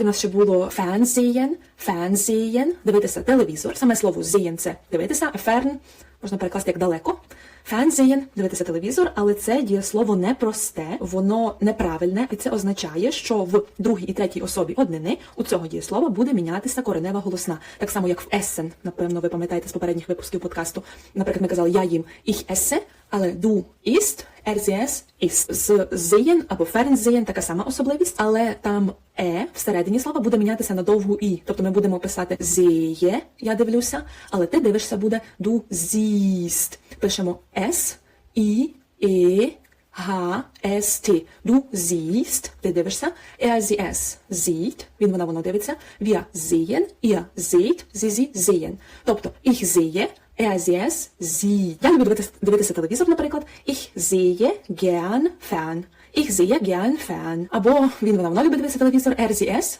У нас ще було fernsehen, fernsehen, дивитися телевізор. Саме слово sehen – це дивитися, fern можна перекласти як далеко. Fernsehen – дивитися телевізор, але це дієслово непросте, воно неправильне, і це означає, що в другій і третій особі однини у цього дієслова буде мінятися коренева голосна. Так само, як в essen, напевно, ви пам'ятаєте з попередніх випусків подкасту. Наприклад, ми казали я їм ich esse, але du isst, es isst. З sehen або fernsehen така сама особливість, але там е всередині слова буде мінятися на довгу і. Тобто ми будемо писати sehe, я дивлюся, але ти дивишся буде du siehst. Пишемо s, і, e, H, S, T. Du siehst, ти дивишся. Er, sie, es sieht, він, вона, воно дивиться. Wir sehen, ihr seht, sie, sie sehen. Тобто, ich sehe, er, sie, es sieht. Я люблю дивитися, дивитися телевізор, наприклад. Ich sehe gern fern. Ich sehe gern fern. Або він, вона, воно любить дивитися телевізор. Er, sie, es